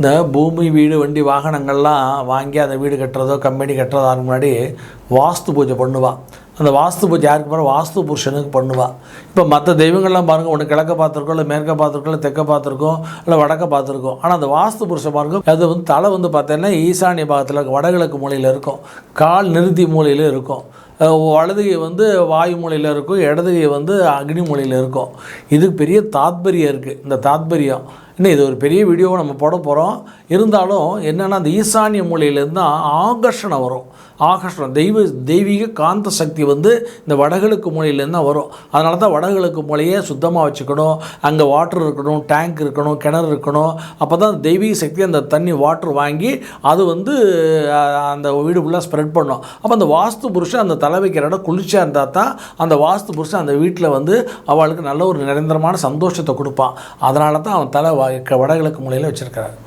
இந்த பூமி வீடு வண்டி வாகனங்கள்லாம் வாங்கி அந்த வீடு கட்டுறதோ கம்பெனி கட்டுறதோ அதுக்கு முன்னாடி வாஸ்து பூஜை பண்ணுவாள் அந்த வாஸ்து பூஜை யாருக்கு பாரு வாஸ்து புருஷனுக்கு பண்ணுவாள் இப்போ மற்ற தெய்வங்கள்லாம் பாருங்கள் ஒன்று கிழக்க பார்த்துருக்கோம் இல்லை மேற்க பார்த்துருக்கோம் இல்லை தெற்க பார்த்துருக்கோம் இல்லை வடக்க பார்த்துருக்கோம். ஆனால் அந்த வாஸ்து புருஷன் பாருங்க அது வந்து தலை வந்து பார்த்தீங்கன்னா ஈசானிய பாகத்தில் வடகிழக்கு மூலையில் இருக்கும். கால் நிறுத்தி மூலையில் இருக்கும். வலதுகை வந்து வாயு மூலையில் இருக்கும் இடதுகை வந்து அக்னி மூலையில் இருக்கும். இதுக்கு பெரிய தாத்பரியம் இருக்குது இந்த தாத்பரியம் இன்னும் இது ஒரு பெரிய வீடியோவை நம்ம போட போகிறோம் இருந்தாலும் என்னென்னா அந்த ஈசானிய மூலையிலேருந்து தான் ஆகர்ஷணம் வரும். ஆகர்ஷணம். தெய்வ தெய்வீக காந்த சக்தி வந்து இந்த வடகிழக்கு மூலையிலேருந்து தான் வரும். அதனால தான் வடகிழக்கு மூலையை சுத்தமாக வச்சுக்கணும். அங்கே வாட்டர் இருக்கணும் டேங்க் இருக்கணும் கிணறு இருக்கணும். அப்போ தான் தெய்வீக சக்தி அந்த தண்ணி வாட்டர் வாங்கி அது வந்து அந்த வீடு ஃபுல்லாக ஸ்ப்ரெட் பண்ணும். அப்போ அந்த வாஸ்து புருஷன் அந்த தலை வைக்கிற இடம் குளிர்ச்சியாக இருந்தால் தான் அந்த வாஸ்து புருஷன் அந்த வீட்டில் வந்து அவளுக்கு நல்ல ஒரு நிரந்தரமான சந்தோஷத்தை கொடுப்பான். அதனால தான் அவன் தலை வா- வடகிழக்கு மூலையில் வச்சுருக்கிறார்.